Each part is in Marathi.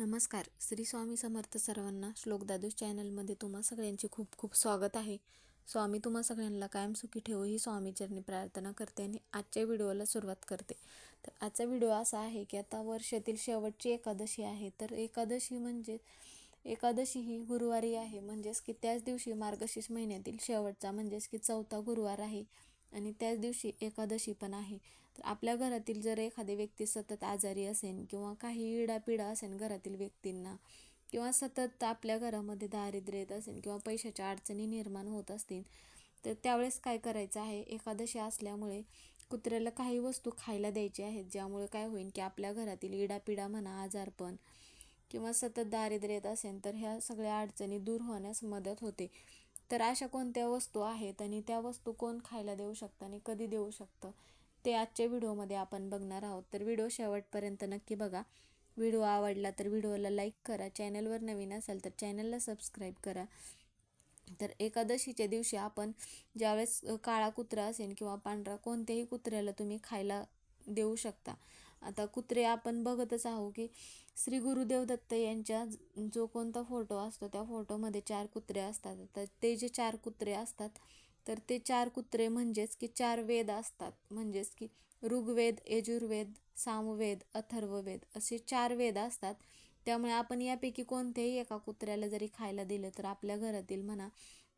नमस्कार. श्री स्वामी समर्थ सर्वांना श्लोक दादूस चॅनलमध्ये तुम्हा सगळ्यांचे खूप खूप स्वागत आहे. स्वामी तुम्हा सगळ्यांना कायम सुखी ठेवू ही स्वामीचरणी प्रार्थना करते आणि आजच्या व्हिडिओला सुरुवात करते. तर आजचा व्हिडिओ असा आहे की आता वर्षातील शेवटची एकादशी आहे. तर एकादशी म्हणजे एकादशी ही गुरुवारी आहे. म्हणजेच की त्याच दिवशी मार्गशीर्ष महिन्यातील शेवटचा म्हणजेच की चौथा गुरुवार आहे. आणि त्याच दिवशी एकादशी पण आहे. तर आपल्या घरातील जर एखादी व्यक्ती सतत आजारी असेल किंवा काही इडापिडा असेल घरातील व्यक्तींना किंवा सतत आपल्या घरामध्ये दारिद्र्य येत असेल किंवा पैशाच्या अडचणी निर्माण होत असतील तर त्यावेळेस काय करायचं आहे? एकादशी असल्यामुळे कुत्र्याला काही वस्तू खायला द्यायची आहेत ज्यामुळे काय होईल की आपल्या घरातील इडापिडा म्हणा आजारपण किंवा सतत दारिद्र्य येत असेल तर ह्या सगळ्या अडचणी दूर होण्यास मदत होते. तर अशा कोणत्या वस्तू आहेत आणि त्या वस्तू कोण खायला देऊ शकतं आणि कधी देऊ शकतं ते आजच्या व्हिडिओमध्ये आपण बघणार आहोत. तर व्हिडिओ शेवटपर्यंत नक्की बघा. व्हिडिओ आवडला तर व्हिडिओला लाईक करा. चॅनलवर नवीन असाल तर चॅनलला सबस्क्राईब करा. तर एकादशीच्या दिवशी आपण ज्यावेळेस काळा कुत्रा असेल किंवा पांढरा कोणत्याही कुत्र्याला तुम्ही खायला देऊ शकता आता कुत्रे आपण बघतच आहो की श्री गुरुदेव दत्त यांच्या जो कोणता फोटो असतो त्या फोटोमध्ये चार कुत्रे असतात. तर ते जे चार कुत्रे असतात तर ते चार कुत्रे म्हणजेच की चार वेद असतात. म्हणजेच की ऋग्वेद यजुर्वेद सामवेद अथर्ववेद असे चार वेद असतात. त्यामुळे आपण यापैकी कोणत्याही एका कुत्र्याला जरी खायला दिलं तर आपल्या घरातील म्हणा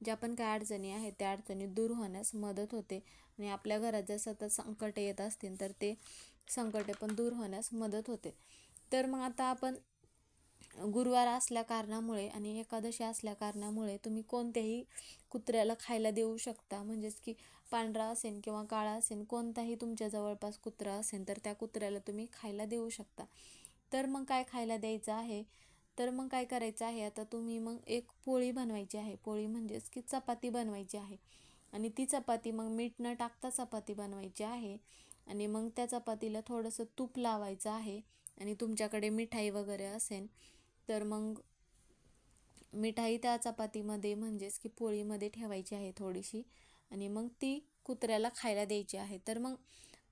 ज्या पण काय अडचणी आहेत त्या अडचणी दूर होण्यास मदत होते. आणि आपल्या घरात जर सतत संकट येत असतील तर ते संकटे पण दूर होण्यास मदत होते. तर मग आता आपण गुरुवार असल्या कारणामुळे आणि एकादशी असल्या कारणामुळे तुम्ही कोणत्याही कुत्र्याला खायला देऊ शकता. म्हणजेच की पांढरा असेल किंवा काळा असेल कोणताही तुमच्या जवळपास कुत्रा असेल तर त्या कुत्र्याला तुम्ही खायला देऊ शकता. तर मग काय खायला द्यायचं आहे? तर मग काय करायचं आहे? आता तुम्ही मग एक पोळी बनवायची आहे. पोळी म्हणजेच की चपाती बनवायची आहे. आणि ती चपाती मग मीठ न टाकता चपाती बनवायची आहे. आणि मग त्या चपातीला थोडंसं तूप लावायचं आहे आणि तुमच्याकडे मिठाई वगैरे असेल तर मग मिठाई त्या चपातीमध्ये म्हणजेच की पोळीमध्ये ठेवायची आहे थोडीशी आणि मग ती कुत्र्याला खायला द्यायची आहे. तर मग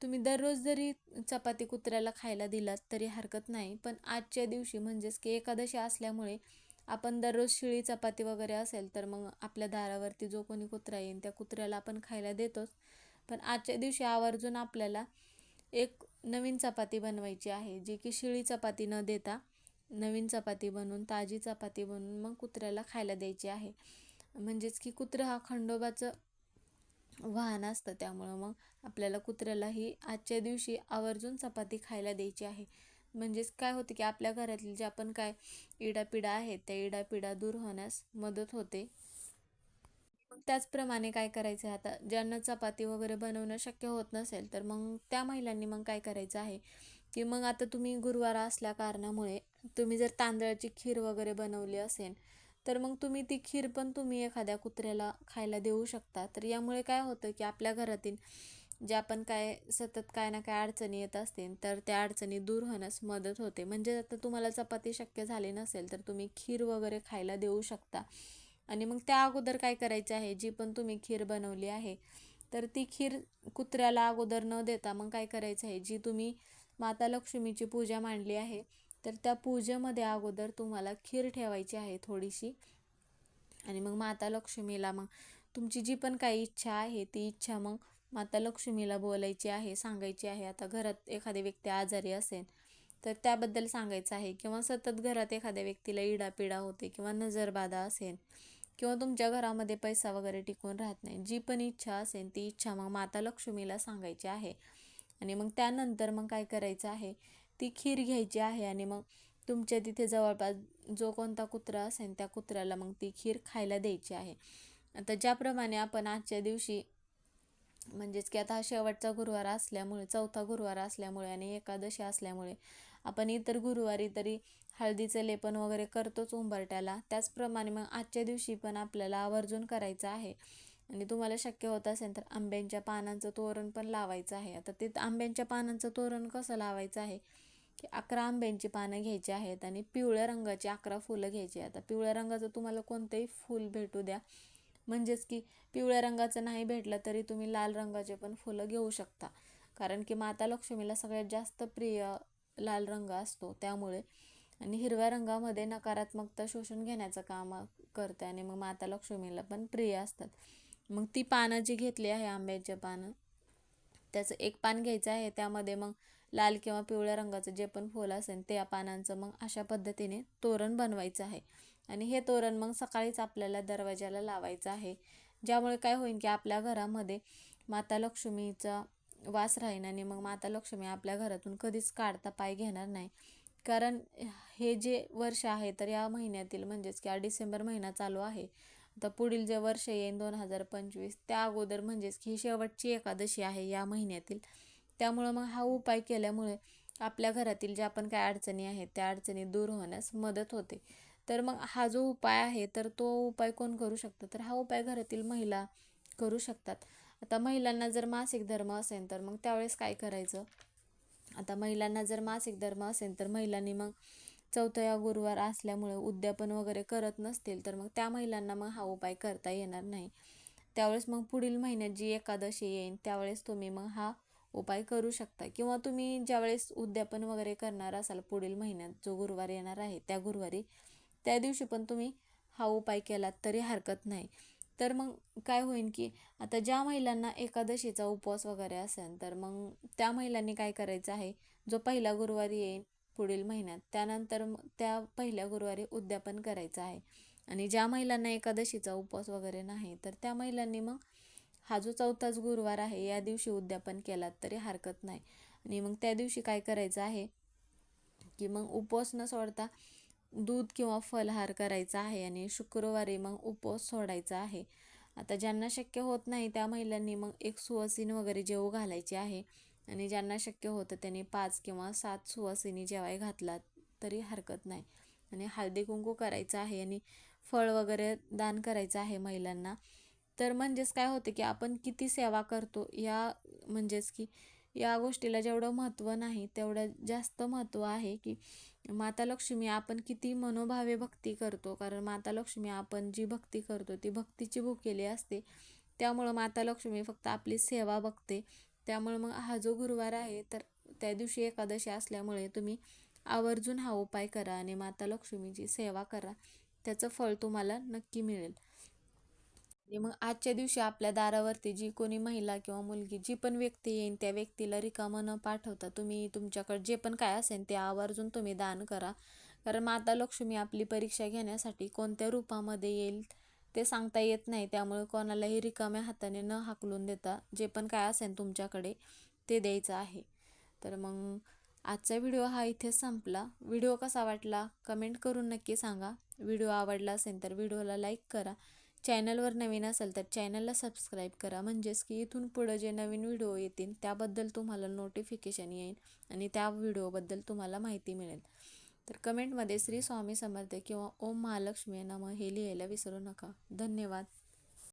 तुम्ही दररोज जरी चपाती कुत्र्याला खायला दिलात तरी हरकत नाही पण आजच्या दिवशी म्हणजेच की एकादशी असल्यामुळे आपण दररोज शिळी चपाती वगैरे असेल तर मग आपल्या दारावरती जो कोणी कुत्रा येईल त्या कुत्र्याला आपण खायला देतोच. पण आजच्या दिवशी आवर्जून आपल्याला एक नवीन चपाती बनवायची आहे जी की शिळी चपाती न देता नवीन चपाती बनवून ताजी चपाती बनवून मग कुत्र्याला खायला द्यायची आहे. म्हणजेच की कुत्रं हा खंडोबाचं वाहन असतं त्यामुळं मग आपल्याला कुत्र्यालाही आजच्या दिवशी आवर्जून चपाती खायला द्यायची आहे. म्हणजेच काय होते की आपल्या घरातील ज्या पण काय इडापिडा आहेत त्या इडापिडा दूर होण्यास मदत होते. त्याचप्रमाणे काय करायचं आहे आता? ज्यांना चपाती वगैरे बनवणं शक्य होत नसेल तर मग त्या महिलांनी मग काय करायचं आहे? की मग आता तुम्ही गुरुवार असल्या कारणामुळे तुम्ही जर तांदळाची खीर वगैरे बनवली असेल तर मग तुम्ही ती खीर पण तुम्ही एखाद्या कुत्र्याला खायला देऊ शकता. तर यामुळे काय होतं की आपल्या घरातील ज्या पण काय सतत काय ना काय अडचणी येत असतील तर त्या अडचणी दूर होण्यास मदत होते. म्हणजे आता तुम्हाला चपाती शक्य झाली नसेल तर तुम्ही खीर वगैरे खायला देऊ शकता. आणि मग त्या अगोदर काय करायचं आहे? जी पण तुम्ही खीर बनवली आहे तर ती खीर कुत्र्याला अगोदर न देता मग काय करायचं आहे? जी तुम्ही माता लक्ष्मीची पूजा मांडली आहे तर त्या पूजेमध्ये अगोदर तुम्हाला खीर ठेवायची आहे थोडीशी. आणि मग माता लक्ष्मीला मग तुमची जी पण काही इच्छा आहे ती इच्छा मग माता लक्ष्मीला बोलायची आहे सांगायची आहे. आता घरात एखादी व्यक्ती आजारी असेल तर त्याबद्दल सांगायचं आहे. किंवा सतत घरात एखाद्या व्यक्तीला इडापिडा होते किंवा नजरबाधा असेल किंवा तुमच्या घरामध्ये पैसा वगैरे टिकून राहत नाही. जी पण इच्छा असेल ती इच्छा मग माता लक्ष्मीला सांगायची आहे. आणि मग त्यानंतर मग काय करायचं आहे? ती खीर घ्यायची आहे आणि मग तुमच्या तिथे जवळपास जो कोणता कुत्रा असेल त्या कुत्र्याला मग ती खीर खायला द्यायची आहे. आता ज्याप्रमाणे आपण आजच्या दिवशी म्हणजेच की आता हा शेवटचा गुरुवार असल्यामुळे चौथा गुरुवार असल्यामुळे आणि एकादशी असल्यामुळे आपण इतर गुरुवारी तरी हळदीचं लेपन वगैरे करतोच उंबरट्याला त्याचप्रमाणे मग आजच्या दिवशी पण आपल्याला आवर्जून करायचं आहे. आणि तुम्हाला शक्य होत असेल तर आंब्यांच्या पानांचं तोरण पण लावायचं आहे. आता ते आंब्यांच्या पानांचं तोरण कसं लावायचं आहे? की अकरा आंब्यांची पानं घ्यायची आहेत आणि पिवळ्या रंगाची अकरा फुलं घ्यायची आता पिवळ्या रंगाचं तुम्हाला कोणतंही फूल भेटू द्या. म्हणजेच की पिवळ्या रंगाचं नाही भेटलं तरी तुम्ही लाल रंगाचे पण फुलं घेऊ शकता. कारण की माता लक्ष्मीला सगळ्यात जास्त प्रिय लाल रंग असतो त्यामुळे. आणि हिरव्या रंगामध्ये नकारात्मकता शोषून घेण्याचं काम करते आणि मग माता लक्ष्मीला पण प्रिय असतात. मग ती पानं जी घेतली आहे आंब्याचे पानं त्याचं एक पान घ्यायचं आहे. त्यामध्ये मग लाल किंवा पिवळ्या रंगाचं जे पण फुल असेल त्या पानांचं मग अशा पद्धतीने तोरण बनवायचं आहे. आणि हे तोरण मग सकाळीच आपल्याला दरवाजाला लावायचं आहे. ज्यामुळे काय होईल की आपल्या घरामध्ये माता लक्ष्मीचा वास राहीन आणि मग माता लक्ष्मी आपल्या घरातून कधीच काढता पाय घेणार नाही. कारण हे जे वर्ष आहे तर या महिन्यातील म्हणजेच की हा डिसेंबर महिना चालू आहे. आता पुढील जे वर्ष येईन दोन हजार पंचवीस त्या अगोदर म्हणजेच की ही शेवटची एकादशी आहे या महिन्यातील. त्यामुळं मग हा उपाय केल्यामुळे आपल्या घरातील ज्या पण काय अडचणी आहेत त्या अडचणी दूर होण्यास मदत होते. तर मग हा जो उपाय आहे तर तो उपाय कोण करू शकतो? तर हा उपाय घरातील महिला करू शकतात. आता महिलांना जर मासिक धर्म असेल तर मग त्यावेळेस काय करायचं? आता महिलांना जर मासिक धर्म असेल तर महिलांनी मग चौथ्या गुरुवार असल्यामुळे उद्यापन वगैरे करत नसतील तर मग त्या महिलांना मग हा उपाय करता येणार नाही. त्यावेळेस मग पुढील महिन्यात जी एकादशी येईल त्यावेळेस तुम्ही मग हा उपाय करू शकता. किंवा तुम्ही ज्यावेळेस उद्यापन वगैरे करणार असाल पुढील महिन्यात जो गुरुवार येणार आहे त्या गुरुवारी त्या दिवशी पण तुम्ही हा उपाय केलात तरी हरकत नाही. तर मग काय होईल की आता ज्या महिलांना एकादशीचा उपवास वगैरे असेल तर मग त्या महिलांनी काय करायचं आहे? जो पहिला गुरुवारी येईल पुढील महिन्यात त्यानंतर त्या पहिल्या गुरुवारी उद्यापन करायचं आहे. आणि ज्या महिलांना एकादशीचा उपवास वगैरे नाही तर त्या महिलांनी मग हा जो चौथाच गुरुवार आहे या दिवशी उद्यापन केलात तरी हरकत नाही. आणि मग त्या दिवशी काय करायचं आहे? की मग उपवास न सोडता दूध किंवा फलहार करायचा आहे आणि शुक्रवारी मग उपवास सोडायचा आहे. आता ज्यांना शक्य होत नाही त्या महिलांनी मग एक सुवासिनी वगैरे जेव घालायची आहे. आणि ज्यांना शक्य होतं त्यांनी पाच किंवा सात सुवासिनी जेवाय घातला तरी हरकत नाही. आणि हळदी कुंकू करायचं आहे आणि फळ वगैरे दान करायचं आहे महिलांना. तर म्हणजेच काय होतं की आपण किती सेवा करतो या म्हणजेच की या गोष्टीला जेवढं महत्त्व नाही तेवढं जास्त महत्त्व आहे की माता लक्ष्मी आपण किती मनोभावे भक्ती करतो. कारण माता लक्ष्मी आपण जी भक्ती करतो ती भक्तीची भुकेली असते. त्यामुळं माता लक्ष्मी फक्त आपली सेवा बघते. त्यामुळे मग हा जो गुरुवार आहे तर त्या दिवशी एकादशी असल्यामुळे तुम्ही आवर्जून हा उपाय करा आणि माता लक्ष्मीची सेवा करा. त्याचं फळ तुम्हाला नक्की मिळेल. आणि मग आजच्या दिवशी आपल्या दारावरती जी कोणी महिला किंवा मुलगी जी पण व्यक्ती येईल त्या व्यक्तीला रिकामं न पाठवता तुम्ही तुमच्याकडे जे पण काय असेल ते आवर्जून तुम्ही दान करा. कारण माता लक्ष्मी आपली परीक्षा घेण्यासाठी कोणत्या रूपामध्ये येईल ते सांगता येत नाही. त्यामुळे कोणालाही रिकाम्या हाताने न हाकलून देता जे पण काय असेल तुमच्याकडे ते द्यायचं आहे. तर मग आजचा व्हिडिओ हा इथे संपला. व्हिडिओ कसा वाटला कमेंट करून नक्की सांगा. व्हिडिओ आवडला असेल तर व्हिडिओला लाईक करा. चॅनलवर नवीन असेल तर चॅनलला सबस्क्राईब करा. म्हणजेच की इथून पुढं जे नवीन व्हिडिओ येतील त्याबद्दल तुम्हाला नोटिफिकेशन येईल आणि त्या व्हिडिओबद्दल तुम्हाला माहिती मिळेल. तर कमेंटमध्ये श्री स्वामी समर्थ किंवा ओम महालक्ष्मी नम हे लिहायला विसरू नका. धन्यवाद.